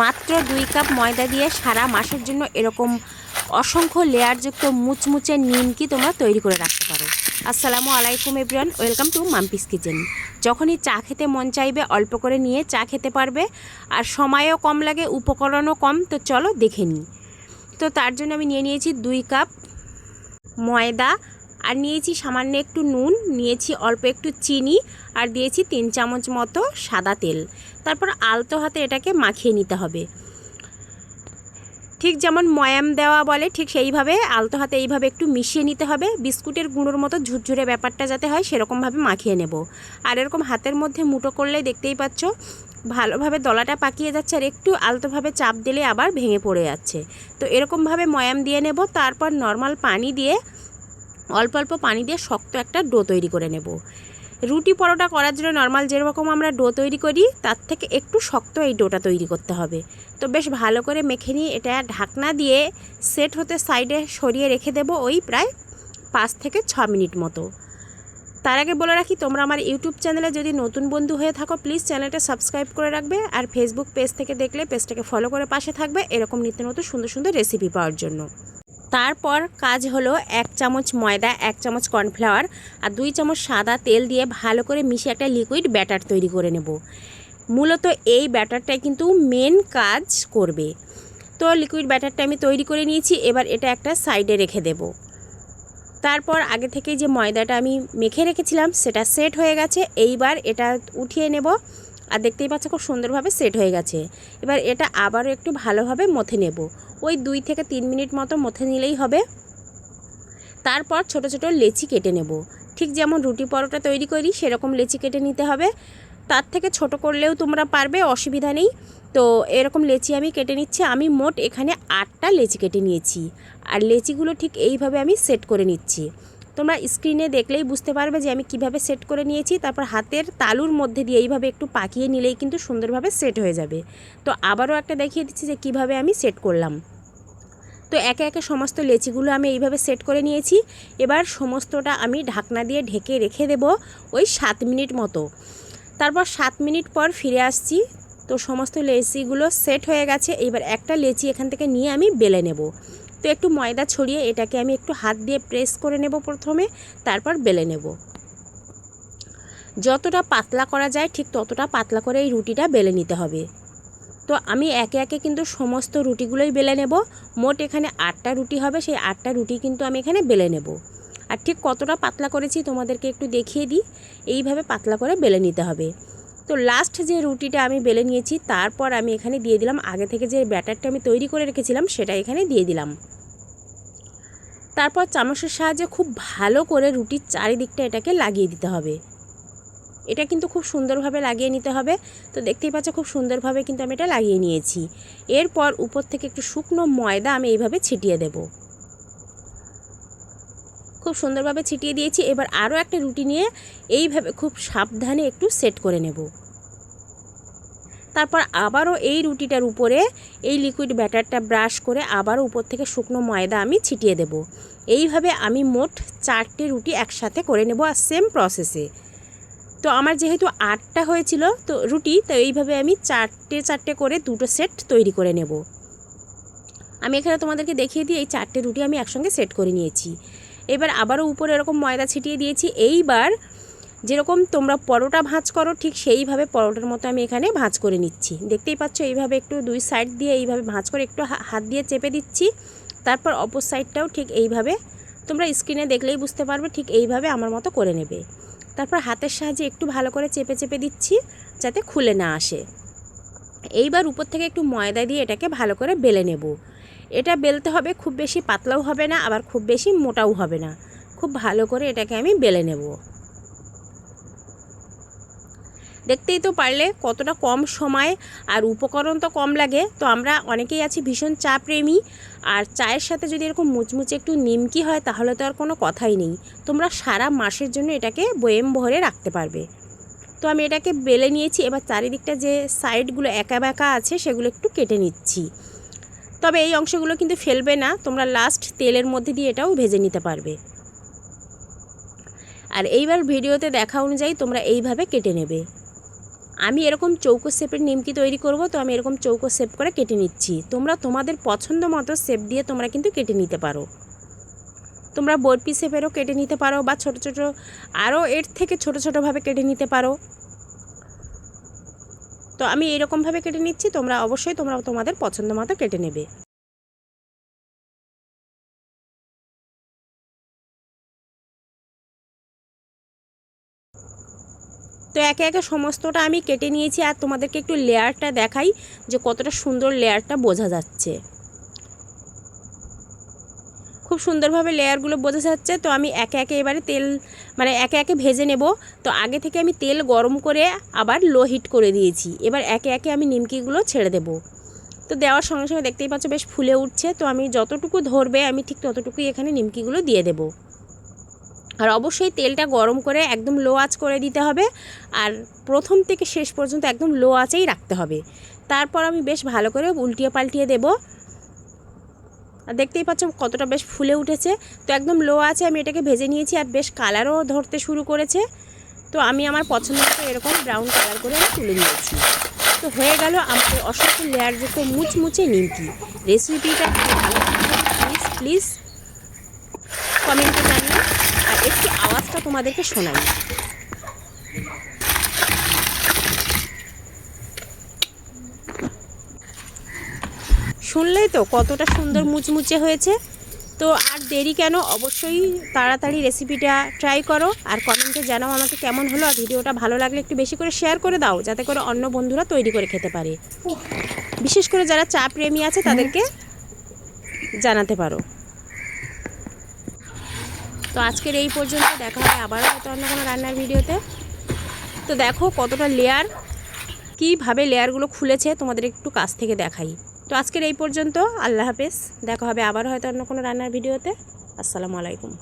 মাত্র দুই কাপ ময়দা দিয়ে সারা মাসের জন্য এরকম অসংখ্য লেয়ারযুক্ত মুচমুচে নিমকি তোমরা তৈরি করে রাখতে পারো। আসসালামু আলাইকুম everyone, welcome to Mampi's kitchen. যখনই চা খেতে মন চাইবে, অল্প করে নিয়ে চা খেতে পারবে। আর সময়ও কম লাগে, উপকরণও কম, তো চলো দেখে নিই। তো তার জন্য আমি নিয়ে নিয়েছি দুই কাপ ময়দা আর নিয়েছি সামান্য একটু নুন, নিয়েছি অল্প একটু চিনি আর দিয়েছি তিন চামচ মতো সাদা তেল। তারপর আলতো হাতে এটাকে মাখিয়ে নিতে হবে। ঠিক যেমন ময়াম দেওয়া বলে, ঠিক সেইভাবে আলতো হাতে এইভাবে একটু মিশিয়ে নিতে হবে। বিস্কুটের গুঁড়োর মতো ঝুরঝুরে ব্যাপারটা যাতে হয় সেরকমভাবে মাখিয়ে নেব। আর এরকম হাতের মধ্যে মুঠো করলে দেখতেই পাচ্ছ, ভালোভাবে দলাটা পাকিয়ে যাচ্ছে আর একটু আলতোভাবে চাপ দিলে আবার ভেঙে পড়ে যাচ্ছে। তো এরকমভাবে ময়াম দিয়ে নেব, তারপর নর্মাল পানি দিয়ে অল্প অল্প পানি দিয়ে শক্ত একটা ডো তৈরি করে নেব। রুটি পরোটা করার জন্য নর্মাল যেরকম আমরা ডো তৈরি করি, তার থেকে একটু শক্ত এই ডোটা তৈরি করতে হবে। তো বেশ ভালো করে মেখে নিয়ে এটা ঢাকনা দিয়ে সেট হতে সাইডে সরিয়ে রেখে দেব ওই প্রায় পাঁচ থেকে ছ মিনিট মতো। তার আগে বলে রাখি, তোমরা আমার ইউটিউব চ্যানেলে যদি নতুন বন্ধু হয়ে থাকো প্লিজ চ্যানেলটা সাবস্ক্রাইব করে রাখবে আর ফেসবুক পেজ থেকে দেখলে পেজটাকে ফলো করে পাশে থাকবে। এরকম নিত্য নতুন সুন্দর সুন্দর রেসিপি পাওয়ার জন্য। তারপর কাজ হলো এক চামচ ময়দা, এক চামচ কর্নফ্লাওয়ার আর দুই চামচ সাদা তেল দিয়ে ভালো করে মিশিয়ে একটা লিকুইড ব্যাটার তৈরি করে নেব। মূলত এই ব্যাটারটাই কিন্তু মেন কাজ করবে। তো লিকুইড ব্যাটারটা আমি তৈরি করে নিয়েছি, এবার এটা একটা সাইডে রেখে দেব। তারপর আগে থেকে যে ময়দাটা আমি মেখে রেখেছিলাম, সেটা সেট হয়ে গেছে। এইবার এটা উঠিয়ে নেব। আর দেখতেই পাচ্ছ খুব সুন্দরভাবে সেট হয়ে গেছে। এবার এটা আবারও একটু ভালোভাবে মথে নেব। ওই দুই থেকে তিন মিনিট মতো মথে নিলেই হবে। তারপর ছোট ছোট লেচি কেটে নেব। ঠিক যেমন রুটি পরোটা তৈরি করি, সেরকম লেচি কেটে নিতে হবে। তার থেকে ছোট করলেও তোমরা পারবে, অসুবিধা নেই। তো এরকম লেচি আমি কেটে নিচ্ছি। আমি মোট এখানে আটটা লেচি কেটে নিয়েছি। আর লেচিগুলো ঠিক এইভাবে আমি সেট করে নিচ্ছি। তোমরা স্ক্রিনে দেখলেই বুঝতে পারবে যে আমি কীভাবে সেট করে নিয়েছি। তারপর হাতের তালুর মধ্যে দিয়ে এইভাবে একটু পাকিয়ে নিলেই কিন্তু সুন্দরভাবে সেট হয়ে যাবে। তো আবারও একটা দেখিয়ে দিচ্ছি যে কীভাবে আমি সেট করলাম। তো একে একে সমস্ত লেচিগুলো আমি এইভাবে সেট করে নিয়েছি। এবার সমস্তটা আমি ঢাকনা দিয়ে ঢেকে রেখে দেব ওই সাত মিনিট মতো। তারপর সাত মিনিট পর ফিরে আসছি। তো সমস্ত লেচিগুলো সেট হয়ে গেছে। এবার একটা লেচি এখান থেকে নিয়ে আমি বেলে নেব। তো একটু ময়দা ছড়িয়ে এটাকে আমি একটু হাত দিয়ে প্রেস করে নেব প্রথমে, তারপর বেলে নেব। যতটা পাতলা করা যায় ঠিক ততটা পাতলা করে এই রুটিটা বেলে নিতে হবে। তো আমি একে একে কিন্তু সমস্ত রুটিগুলোই বেলে নেব। মোট এখানে আটটা রুটি হবে, সেই আটটা রুটি কিন্তু আমি এখানে বেলে নেব। আর ঠিক কতটা পাতলা করেছি তোমাদেরকে একটু দেখিয়ে দিই। এইভাবে পাতলা করে বেলে নিতে হবে। তো লাস্ট যে রুটিটা আমি বেলে নিয়েছি, তারপর আমি এখানে দিয়ে দিলাম। আগে থেকে যে ব্যাটারটা আমি তৈরি করে রেখেছিলাম, সেটা এখানে দিয়ে দিলাম। তারপর চামচের সাহায্যে খুব ভালো করে রুটির চারিদিকটা এটাকে লাগিয়ে দিতে হবে। এটা কিন্তু খুব সুন্দরভাবে লাগিয়ে নিতে হবে। তো দেখতেই পাচ্ছ, খুব সুন্দরভাবে কিন্তু আমি এটা লাগিয়ে নিয়েছি। এরপর উপর থেকে একটু শুকনো ময়দা আমি এইভাবে ছিটিয়ে দেব। খুব সুন্দরভাবে ছিটিয়ে দিয়েছি। এবার আরও একটা রুটি নিয়ে এইভাবে খুব সাবধানে একটু সেট করে নেব। তারপর আবারও এই রুটিটার উপরে এই লিকুইড ব্যাটারটা ব্রাশ করে আবারও উপর থেকে শুকনো ময়দা আমি ছিটিয়ে দেব। এইভাবে আমি মোট চারটে রুটি একসাথে করে নেব আর সেম প্রসেসে তো আমার যেহেতু আটটা হয়েছিল তো রুটি, তো এইভাবে আমি চারটে চারটে করে দুটো সেট তৈরি করে নেব। আমি এখানে তোমাদেরকে দেখিয়ে দিই, এই চারটে রুটি আমি একসঙ্গে সেট করে নিয়েছি। এবার আবারও উপরে এরকম ময়দা ছিটিয়ে দিয়েছি। এইবার যেরকম তোমরা পরোটা ভাঁজ করো, ঠিক সেইভাবে পরোটার মতো আমি এখানে ভাঁজ করে নিচ্ছি। দেখতেই পাচ্ছ এইভাবে একটু দুই সাইড দিয়ে এইভাবে ভাঁজ করে একটু হাত দিয়ে চেপে দিচ্ছি। তারপর অপর সাইডটাও ঠিক এইভাবে তোমরা স্ক্রিনে দেখলেই বুঝতে পারবে ঠিক এইভাবে আমার মতো করে নেবে। তারপর হাতের সাহায্যে একটু ভালো করে চেপে চেপে দিচ্ছি যাতে খুলে না আসে। এইবার উপর থেকে একটু ময়দা দিয়ে এটাকে ভালো করে বেলে নেব। এটা বেলতে হবে, খুব বেশি পাতলাও হবে না, আবার খুব বেশি মোটাও হবে না। খুব ভালো করে এটাকে আমি বেলে নেব। দেখতেই তো পারলে কতটা কম সময় আর উপকরণ তো কম লাগে। তো আমরা অনেকেই আছি ভীষণ চা প্রেমী, আর চায়ের সাথে যদি এরকম মুচমুচে একটু নিমকি হয়, তাহলে তো আর কোনো কথাই নেই। তোমরা সারা মাসের জন্য এটাকে বয়েম ভরে রাখতে পারবে। তো আমি এটাকে বেলে নিয়েছি, এবার চারিদিকটা যে সাইডগুলো একা বেঁকা আছে, সেগুলো একটু কেটে নিচ্ছি। তবে এই অংশগুলো কিন্তু ফেলবে না, তোমরা লাস্ট তেলের মধ্যে দিয়ে এটাও ভেজে নিতে পারবে। আর এইবার ভিডিওতে দেখা অনুযায়ী তোমরা এইভাবে কেটে নেবে। আমি এরকম চৌকো শেপের নিমকি তৈরি করব, তো আমি এরকম চৌকো শেপ করে কেটে নিচ্ছি। তোমরা তোমাদের পছন্দ মতো শেপ দিয়ে তোমরা কিন্তু কেটে নিতে পারো। তোমরা বরপি শেপেরও কেটে নিতে পারো বা ছোট ছোট, আরও এর থেকে ছোট ছোটোভাবে কেটে নিতে পারো। তো আমি এরকমভাবে কেটে নিচ্ছি, তোমরা অবশ্যই তোমরা তোমাদের পছন্দ মতো কেটে নেবে। তো একে একে সমস্তটা আমি কেটে নিয়েছি, আর তোমাদেরকে একটু লেয়ারটা দেখাই যে কতটা সুন্দর লেয়ারটা বোঝা যাচ্ছে। খুব সুন্দরভাবে লেয়ারগুলো বোঝা যাচ্ছে। তো আমি একে একে এবারে তেল মানে একে একে ভেজে নেব। তো আগে থেকে আমি তেল গরম করে আবার লো হিট করে দিয়েছি। এবার একে একে আমি নিমকিগুলো ছেড়ে দেব। তো দেওয়ার সঙ্গে সঙ্গে দেখতেই পাচ্ছ বেশ ফুলে উঠছে। তো আমি যতটুকু ধরবে আমি ঠিক ততটুকুই এখানে নিমকিগুলো দিয়ে দেবো। আর অবশ্যই তেলটা গরম করে একদম লো আঁচ করে দিতে হবে। আর প্রথম থেকে শেষ পর্যন্ত একদম লো আঁচেই রাখতে হবে। তারপর আমি বেশ ভালো করে উল্টিয়ে পাল্টিয়ে দেবো। আর দেখতেই পাচ্ছ কতটা বেশ ফুলে উঠেছে। তো একদম লো আছে, আমি এটাকে ভেজে নিয়েছি আর বেশ কালারও ধরতে শুরু করেছে। তো আমি আমার পছন্দ মতো এরকম ব্রাউন কালার করে আমি তুলে নিয়েছি। তো হয়ে গেল আমাদের অসংখ্য লেয়ারযুক্ত মুচমুচে নিমকি। রেসিপিটা প্লিজ প্লিজ কমেন্টে জানিয়ে আর একটু আওয়াজটা তোমাদেরকে শোনাই। শুনলেই তো কতটা সুন্দর মুচমুচে হয়েছে। তো আর দেরি কেন? অবশ্যই তাড়াতাড়ি রেসিপিটা ট্রাই করো আর কমেন্টে জানাও আমাকে কেমন হলো আর ভিডিওটা ভালো লাগলে একটু বেশি করে শেয়ার করে দাও যাতে করে অন্য বন্ধুরা তৈরি করে খেতে পারে। বিশেষ করে যারা চা প্রেমী আছে তাদেরকে জানাতে পারো। তো আজকের এই পর্যন্ত দেখা হবে আবারও হয়তো অন্য কোনো রান্নার ভিডিওতে। তো দেখো কতটা লেয়ার কীভাবে লেয়ারগুলো খুলেছে তোমাদের একটু কাছ থেকে দেখাই। তো আজকের এই পর্যন্ত, আল্লাহ হাফেজ। দেখা হবে আবার হয়তো অন্য কোনো রান্নার ভিডিওতে। আসসালামু আলাইকুম।